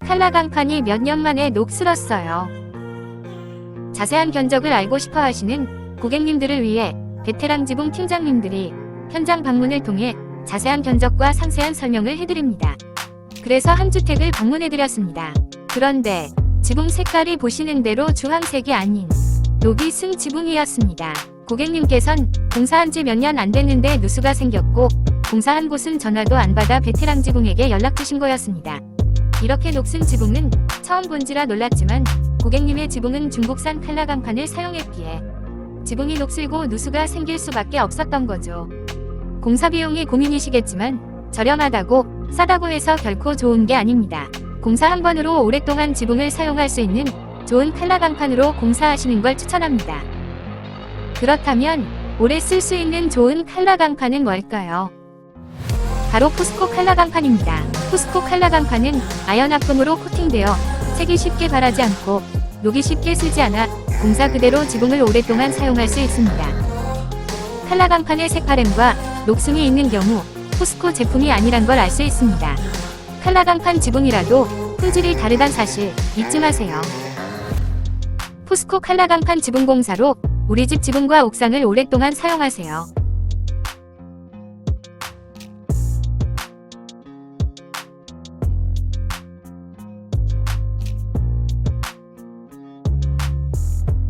칼라 강판이 몇 년 만에 녹슬었어요. 자세한 견적을 알고 싶어 하시는 고객님들을 위해 베테랑 지붕 팀장님들이 현장 방문을 통해 자세한 견적과 상세한 설명을 해드립니다. 그래서 한 주택을 방문해드렸습니다. 그런데 지붕 색깔이 보시는 대로 주황색이 아닌 녹이 승 지붕이었습니다. 고객님께선 공사한 지 몇 년 안 됐는데 누수가 생겼고 공사한 곳은 전화도 안 받아 베테랑 지붕에게 연락 주신 거였습니다. 이렇게 녹슨 지붕은 처음 본지라 놀랐지만 고객님의 지붕은 중국산 칼라 강판을 사용했기에 지붕이 녹슬고 누수가 생길 수밖에 없었던 거죠. 공사 비용이 고민이시겠지만 저렴하다고 싸다고 해서 결코 좋은 게 아닙니다. 공사 한 번으로 오랫동안 지붕을 사용할 수 있는 좋은 칼라 강판으로 공사하시는 걸 추천합니다. 그렇다면 오래 쓸 수 있는 좋은 칼라 강판은 뭘까요? 바로 포스코 칼라 강판입니다. 포스코 칼라 강판은 아연 합금으로 코팅되어 색이 쉽게 바라지 않고 녹이 쉽게 슬지 않아 공사 그대로 지붕을 오랫동안 사용할 수 있습니다. 칼라 강판의 색바램과 녹슨이 있는 경우 포스코 제품이 아니란 걸 알 수 있습니다. 칼라 강판 지붕이라도 품질이 다르단 사실 잊지 마세요. 포스코 칼라 강판 지붕 공사로 우리 집 지붕과 옥상을 오랫동안 사용하세요.